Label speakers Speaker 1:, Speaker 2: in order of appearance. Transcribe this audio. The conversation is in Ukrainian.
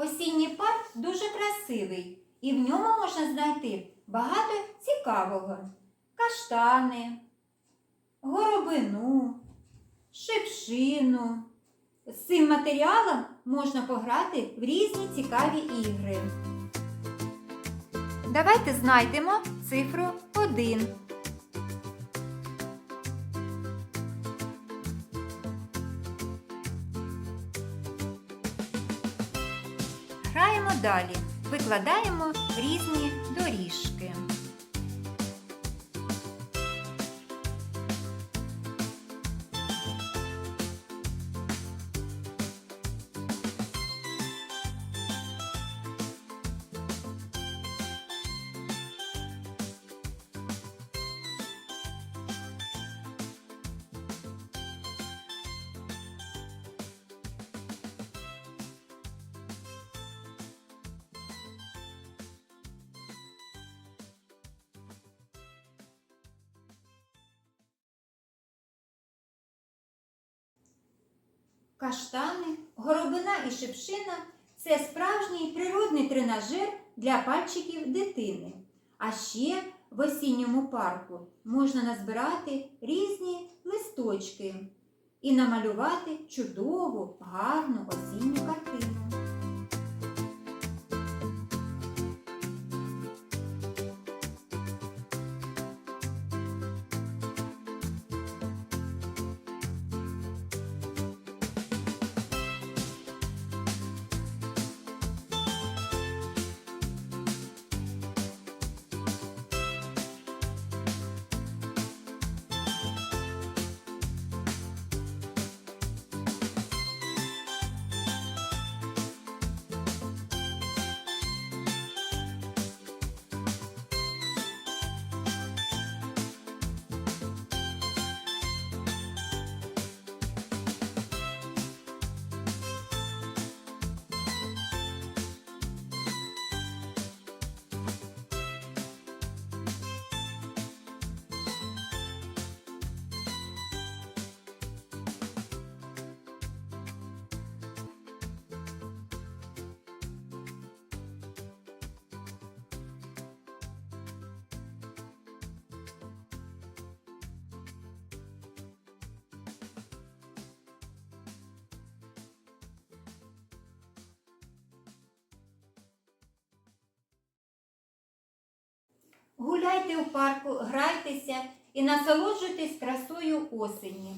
Speaker 1: Осінній парк дуже красивий, і в ньому можна знайти багато цікавого: каштани, горобину, шипшину. З цим матеріалом можна пограти в різні цікаві ігри. Давайте знайдемо цифру 1. Далі. Викладаємо різні доріжки. Каштани, горобина і шипшина це справжній природний тренажер для пальчиків дитини. А ще в осінньому парку можна назбирати різні листочки і намалювати чудову, гарну осінню картину. Гуляйте у парку, грайтеся і насолоджуйтесь красою осені.